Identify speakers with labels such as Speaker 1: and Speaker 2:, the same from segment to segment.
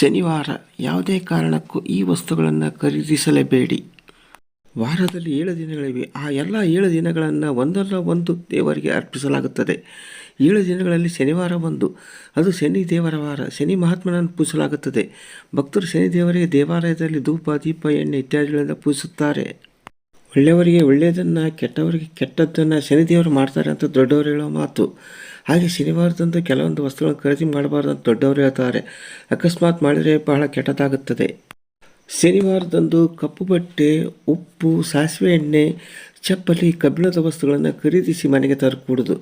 Speaker 1: ಶನಿವಾರ ಯಾವುದೇ ಕಾರಣಕ್ಕೂ ಈ ವಸ್ತುಗಳನ್ನು ಖರೀದಿಸಲೇಬೇಡಿ. ವಾರದಲ್ಲಿ ಏಳು ದಿನಗಳಿವೆ. ಆ ಎಲ್ಲ ಏಳು ದಿನಗಳನ್ನು ಒಂದಲ್ಲ ಒಂದು ದೇವರಿಗೆ ಅರ್ಪಿಸಲಾಗುತ್ತದೆ. ಏಳು ದಿನಗಳಲ್ಲಿ ಶನಿವಾರ ಒಂದು, ಅದು ಶನಿ ದೇವರ ವಾರ, ಶನಿ ಮಹಾತ್ಮನನ್ನು ಪೂಜಿಸಲಾಗುತ್ತದೆ. ಭಕ್ತರು ಶನಿ ದೇವರಿಗೆ ದೇವಾಲಯದಲ್ಲಿ ಧೂಪ, ದೀಪ, ಎಣ್ಣೆ ಇತ್ಯಾದಿಗಳಿಂದ ಪೂಜಿಸುತ್ತಾರೆ. ಒಳ್ಳೆಯವರಿಗೆ ಒಳ್ಳೆಯದನ್ನು, ಕೆಟ್ಟವರಿಗೆ ಕೆಟ್ಟದ್ದನ್ನು ಶನಿದೇವರು ಮಾಡ್ತಾರೆ ಅಂತ ದೊಡ್ಡವರು ಹೇಳೋ ಮಾತು. ಹಾಗೆ ಶನಿವಾರದಂದು ಕೆಲವೊಂದು ವಸ್ತುಗಳನ್ನು ಖರೀದಿ ಮಾಡಬಾರ್ದು ಅಂತ ದೊಡ್ಡವರು ಹೇಳ್ತಾರೆ. ಅಕಸ್ಮಾತ್ ಮಾಡಿದರೆ ಬಹಳ ಕೆಟ್ಟದಾಗುತ್ತದೆ ಶನಿವಾರದಂದು ಕಪ್ಪು ಬಟ್ಟೆ, ಉಪ್ಪು, ಸಾಸಿವೆ ಎಣ್ಣೆ, ಚಪ್ಪಲಿ, ಕಬ್ಬಿಣದ ವಸ್ತುಗಳನ್ನು ಖರೀದಿಸಿ ಮನೆಗೆ ತರಕೂಡದು.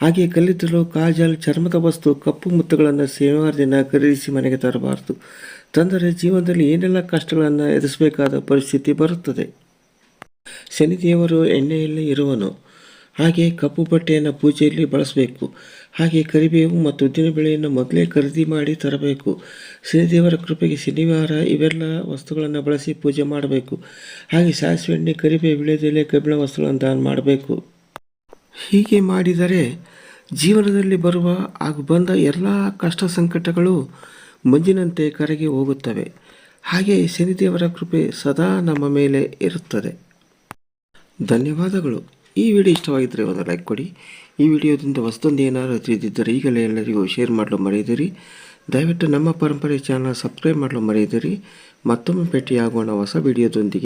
Speaker 1: ಹಾಗೆ ಕಲ್ಲಿದ್ದಲು, ಕಾಜಲ್, ಚರ್ಮದ ವಸ್ತು, ಕಪ್ಪು ಮುತ್ತುಗಳನ್ನು ಶನಿವಾರ ಖರೀದಿಸಿ ಮನೆಗೆ ತರಬಾರದು. ತಂದರೆ ಜೀವನದಲ್ಲಿ ಏನೆಲ್ಲ ಕಷ್ಟಗಳನ್ನು ಎದುರಿಸಬೇಕಾದ ಪರಿಸ್ಥಿತಿ ಬರುತ್ತದೆ. ಶನಿದೇವರು ಎಣ್ಣೆಯಲ್ಲಿ ಇರುವನು. ಹಾಗೆ ಕಪ್ಪು ಬಟ್ಟೆಯನ್ನು ಪೂಜೆಯಲ್ಲಿ ಬಳಸಬೇಕು. ಹಾಗೆ ಕರಿಬೇವು ಮತ್ತು ಉದ್ದಿನಬೇಳೆಯನ್ನು ಮೊದಲೇ ಖರೀದಿ ಮಾಡಿ ತರಬೇಕು. ಶನಿದೇವರ ಕೃಪೆಗೆ ಶನಿವಾರ ಇವೆಲ್ಲ ವಸ್ತುಗಳನ್ನು ಬಳಸಿ ಪೂಜೆ ಮಾಡಬೇಕು. ಹಾಗೆ ಸಾಸಿವೆ ಎಣ್ಣೆ, ಕರಿಬೇವು ವಿಳೆದೆಲೆ ಕಬ್ಬಿಣ ವಸ್ತುಗಳನ್ನು ದಾನ ಮಾಡಬೇಕು. ಹೀಗೆ ಮಾಡಿದರೆ ಜೀವನದಲ್ಲಿ ಬರುವ ಹಾಗೂ ಬಂದ ಎಲ್ಲ ಕಷ್ಟ ಸಂಕಟಗಳು ಮಂಜಿನಂತೆ ಕರಗಿ ಹೋಗುತ್ತವೆ. ಹಾಗೆ ಶನಿದೇವರ ಕೃಪೆ ಸದಾ ನಮ್ಮ ಮೇಲೆ ಇರುತ್ತದೆ. ಧನ್ಯವಾದಗಳು. ಈ ವಿಡಿಯೋ ಇಷ್ಟವಾಗಿದ್ದರೆ ಒಂದು ಲೈಕ್ ಕೊಡಿ. ಈ ವಿಡಿಯೋದಿಂದ ಹೊಸದೊಂದು ಏನಾದರೂ ತಿಳಿದಿದ್ದರೆ ಈಗಲೇ ಎಲ್ಲರಿಗೂ ಶೇರ್ ಮಾಡಲು ಮರೆಯದಿರಿ. ದಯವಿಟ್ಟು ನಮ್ಮ ಪರಂಪರೆ ಚಾನಲ್ ಸಬ್ಸ್ಕ್ರೈಬ್ ಮಾಡಲು ಮರೆಯದಿರಿ. ಮತ್ತೊಮ್ಮೆ ಭೇಟಿಯಾಗೋಣ ಹೊಸ ವಿಡಿಯೋದೊಂದಿಗೆ.